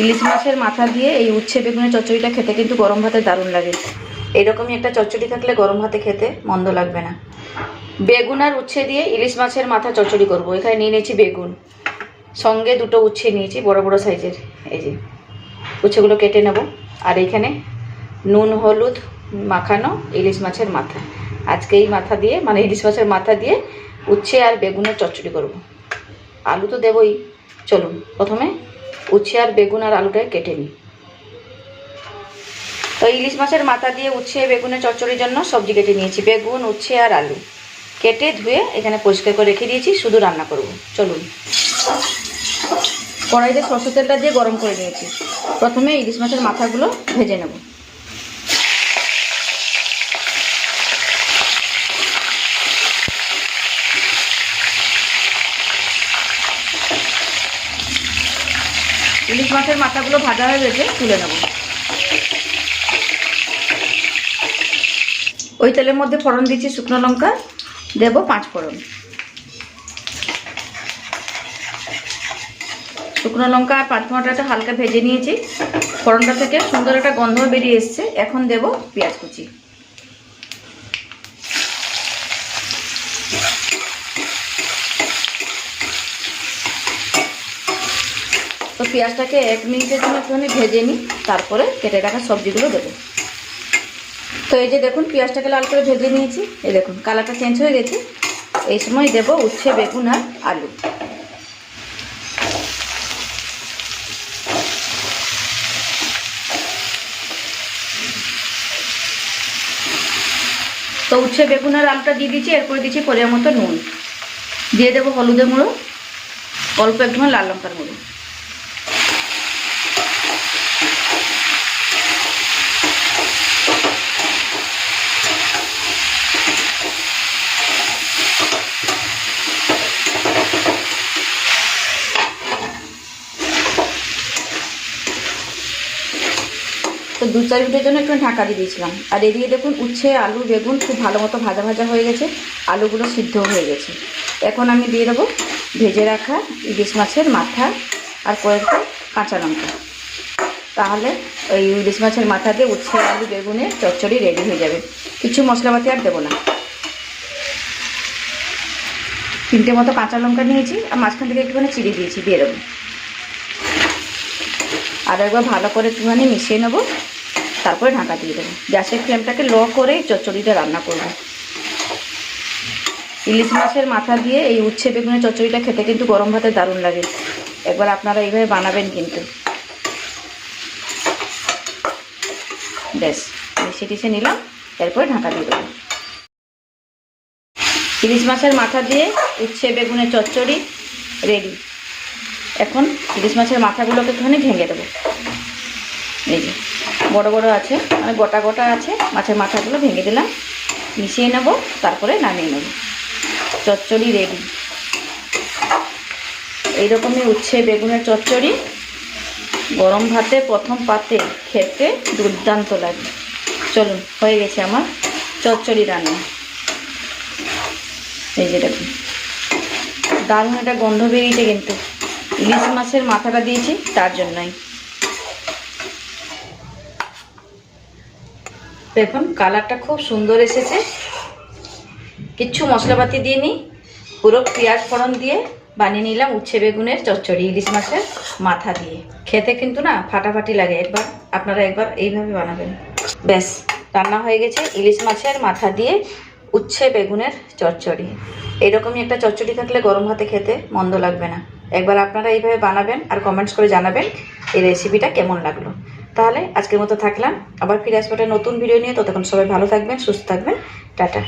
ইলিশ মাছের মাথা দিয়ে এই উচ্ছে বেগুনের চচ্চড়িটা খেতে কিন্তু গরম ভাতে দারুণ লাগে। এরকমই একটা চচ্চড়ি থাকলে গরম ভাতে খেতে মন্দ লাগবে না। বেগুন আর উচ্ছে দিয়ে ইলিশ মাছের মাথা চচ্চড়ি করব। এখানে নিয়ে নিয়েছি বেগুন। সঙ্গে দুটো উচ্ছে নিয়েছি, বড় বড় সাইজের। এই যে, উচ্ছেগুলো কেটে নেব। আর এখানে নুন, হলুদ মাখানো ইলিশ মাছের মাথা। আজকে এই মাথা দিয়ে মানে ইলিশ মাছের মাথা দিয়ে উচ্ছে আর বেগুনের চচ্চড়ি করব। আলু তো দেবই। চলুন, প্রথমে উচ্ছে আর বেগুন আর আলুটাই কেটে নিই। তো ইলিশ মাছের মাথা দিয়ে উচ্ছে, বেগুনের চচ্চড়ির জন্য সবজি কেটে নিয়েছি, বেগুন, উচ্ছে আর আলু। কেটে ধুয়ে এখানে পরিষ্কার করে রেখে দিয়েছি, শুধু রান্না করব। চলুন। কড়াইতে সরষের তেলটা দিয়ে গরম করে নিয়েছি প্রথমে ইলিশ মাছের মাথাগুলো ভেজে নেব। ইলিশ মাছের মাথাগুলো ভাজা হয়ে গেছে, তুলে নেব। ওই তেলের মধ্যে ফোড়ন দিচ্ছি শুকনো লঙ্কা, দেব পাঁচ ফোড়ন। শুকনো লঙ্কা আর পাঁচ ফোড়নটা হালকা ভেজে নিয়েছি। ফোড়নটা থেকে সুন্দর একটা গন্ধ বেরিয়ে এসছে, এখন দেব পেঁয়াজ কুচি। পেঁয়াজটাকে এক মিনিটের জন্য একটুখানি ভেজে নিই, তারপরে কেটে রাখা সবজিগুলো দেবো। তো এই যে দেখুন, পেঁয়াজটাকে লাল করে ভেজে নিয়েছি। এই দেখুন, কালারটা চেঞ্জ হয়ে গেছে। এই সময় দেব উচ্ছে, বেগুন আর আলু। তো উচ্ছে, বেগুন আর আলুটা দিয়ে দিচ্ছি এরপরে দিচ্ছি পরিমাণ মতো নুন। দিয়ে দেবো হলুদের গুঁড়ো, অল্প একটু লাল লঙ্কার গুঁড়ো। তো দু চার মিনিটের জন্য একটু ঢাকা দিয়ে দিয়েছিলাম। আর এদিকে দেখুন, উচ্ছে, আলু, বেগুন খুব ভালো মতো ভাজা ভাজা হয়ে গেছে। আলুগুলো সিদ্ধ হয়ে গেছে। এখন আমি দিয়ে দেবো ভেজে রাখা ইলিশ মাছের মাথা আর কয়েকটা কাঁচা লঙ্কা। তাহলে ওই ইলিশ মাছের মাথা দিয়ে উচ্ছে, আলু, বেগুনের চচ্চড়ি রেডি হয়ে যাবে। কিছু মশলাপাতি আর দেবো না। তিনটে মতো কাঁচা লঙ্কা নিয়েছি আর মাঝখান থেকে একটুখানি চিড়ে দিয়েছি, দিয়ে দেবো। আর একবার ভালো করে একটুখানি মিশিয়ে নেব। তারপরে ঢাকা দিয়ে দেবো। গ্যাসের ফ্লেমটাকে লো করে চচ্চড়িটা রান্না করব। ইলিশ মাছের মাথা দিয়ে এই উচ্ছে বেগুনের চচ্চড়িটা খেতে কিন্তু গরম ভাতে দারুণ লাগে। একবার আপনারা এইভাবে বানাবেন কিন্তু। ব্যাস, মিশিয়ে টিশে নিলাম, এরপরে ঢাকা দিয়ে দেবো। ইলিশ মাছের মাথা দিয়ে উচ্ছে বেগুনের চচ্চড়ি রেডি। এখন ইলিশ মাছের মাথাগুলোকে একটুখানি ভেঙে দেবো। এই যে বড় বড় আছে। মানে গোটা গোটা আছে। মাছের মাথাগুলো ভেঙে দিলাম। মিশিয়ে নেব, তারপরে নামিয়ে নেব। চচ্চড়ি রেডি। এইরকমই উচ্ছে বেগুনের চচ্চড়ি। গরম ভাতে প্রথম পাতে খেতে দুর্দান্ত লাগে। চলুন, হয়ে গেছে আমার চচ্চড়ি রান্না। এই যে দেখুন। দারুণ একটা গন্ধ বেরিয়েছে কিন্তু। ইলিশ মাছের মাথাটা দিয়েছি, তার জন্যই। দেখুন, কালারটা খুব সুন্দর এসেছে। কিচ্ছু মশলাপাতি দিয়ে নিই পুরো পেঁয়াজ ফোড়ন দিয়ে বানিয়ে নিলাম উচ্ছে বেগুনের চচ্চড়ি, ইলিশ মাছের মাথা দিয়ে। খেতে কিন্তু না ফাটাফাটি লাগে একবার, আপনারা একবার এইভাবে বানাবেন। ব্যাস, রান্না হয়ে গেছে ইলিশ মাছের মাথা দিয়ে উচ্ছে বেগুনের চচ্চড়ি। এরকমই একটা চচ্চড়ি থাকলে গরম ভাতে খেতে মন্দ লাগবে না। একবার আপনারা এইভাবে বানাবেন আর কমেন্টস করে জানাবেন এই রেসিপিটা কেমন লাগল। তাহলে আজকের মতো থাকলাম। আবার ফিরে আসব নতুন ভিডিও নিয়ে। ততক্ষণ সবাই ভালো থাকবেন, সুস্থ থাকবেন। টাটা।